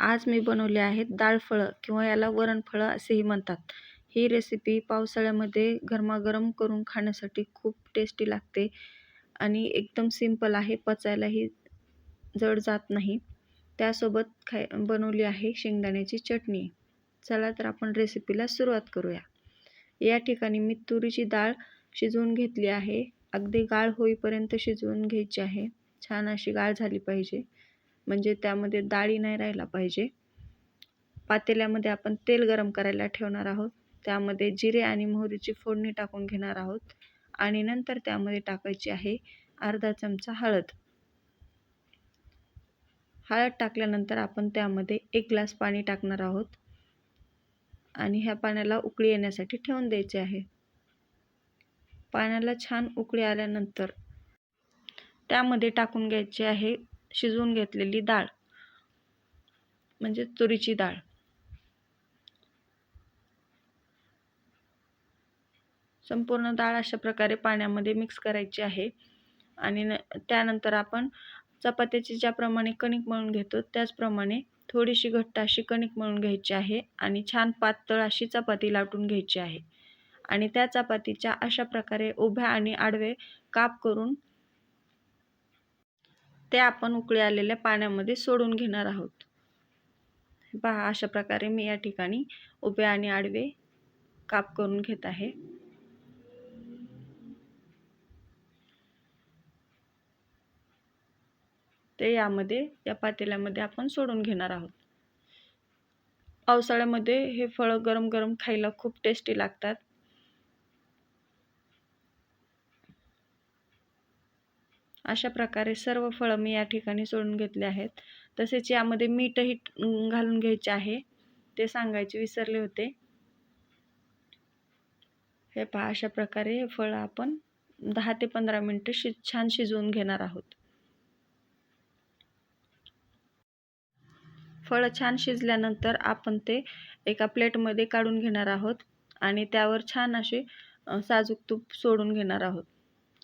आज मी बनवले आहेत डाळफळं किंवा याला वरणफळं असेही म्हणतात. ही रेसिपी पावसाळ्यामध्ये गरमागरम करून खाण्यासाठी खूप टेस्टी लागते आणि एकदम सिंपल आहे पचायलाही जड जात नाही. त्यासोबत खाय बनवली आहे शेंगदाण्याची चटणी. चला तर आपण रेसिपीला सुरुवात करूया. या ठिकाणी मी तुरीची डाळ शिजवून घेतली आहे. अगदी गाळ होईपर्यंत शिजवून घ्यायची आहे. छान अशी गाळ झाली पाहिजे. म्हणजे त्यामध्ये डाळी नाही राहिला पाहिजे. पातेल्यामध्ये आपण तेल गरम करायला ठेवणार आहोत. त्यामध्ये जिरे आणि मोहरीची फोडणी टाकून घेणार आहोत. आणि नंतर त्यामध्ये टाकायची आहे अर्धा चमचा हळद. हळद टाकल्यानंतर आपण त्यामध्ये एक ग्लास पाणी टाकणार आहोत. आणि ह्या पाण्याला उकळी येण्यासाठी ठेवून द्यायचे आहे. पाण्याला छान उकळी आल्यानंतर त्यामध्ये टाकून घ्यायचे आहे शिजवून घेतलेली डाळ म्हणजे तुरीची डाळ. संपूर्ण डाळ अशा प्रकारे पाण्यामध्ये मिक्स करायची आहे. आणि न त्यानंतर आपण चपात्याची ज्याप्रमाणे कणिक मळून घेतो त्याचप्रमाणे थोडीशी घट्ट अशी कणिक मळून घ्यायची आहे आणि छान पातळ अशी चपाती लाटून घ्यायची आहे. आणि त्या चपातीच्या अशा प्रकारे उभ्या आणि आडवे काप करून ते आपण उकळी आलेल्या पाण्यामध्ये सोडून घेणार आहोत. पहा अशा प्रकारे मी या ठिकाणी उभे आणि आडवे काप करून घेत आहे. ते यामध्ये या पातेल्यामध्ये आपण सोडून घेणार आहोत. पावसाळ्यामध्ये हे फळं गरम गरम खायला खूप टेस्टी लागतात. अशा प्रकारे सर्व फळं मी या ठिकाणी सोडून घेतले आहेत. तसेच यामध्ये मीठही घालून घ्यायचे आहे. ते सांगायचे विसरले होते. हे पहा अशा प्रकारे हे फळं आपण दहा ते पंधरा मिनटं शि छान शिजवून घेणार आहोत. फळं छान शिजल्यानंतर आपण ते एका प्लेटमध्ये काढून घेणार आहोत आणि त्यावर छान असे साजूक तूप सोडून घेणार आहोत.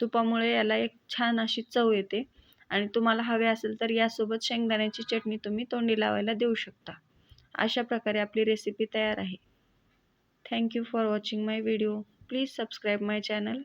तुपामुळे याला एक छान अशी चव येते. आणि तुम्हाला हवे असेल तर यासोबत शेंगदाण्याची चटणी तुम्ही तोंडी लावायला देऊ शकता. अशा प्रकारे आपली रेसिपी तयार आहे. Thank you for watching my video please subscribe my channel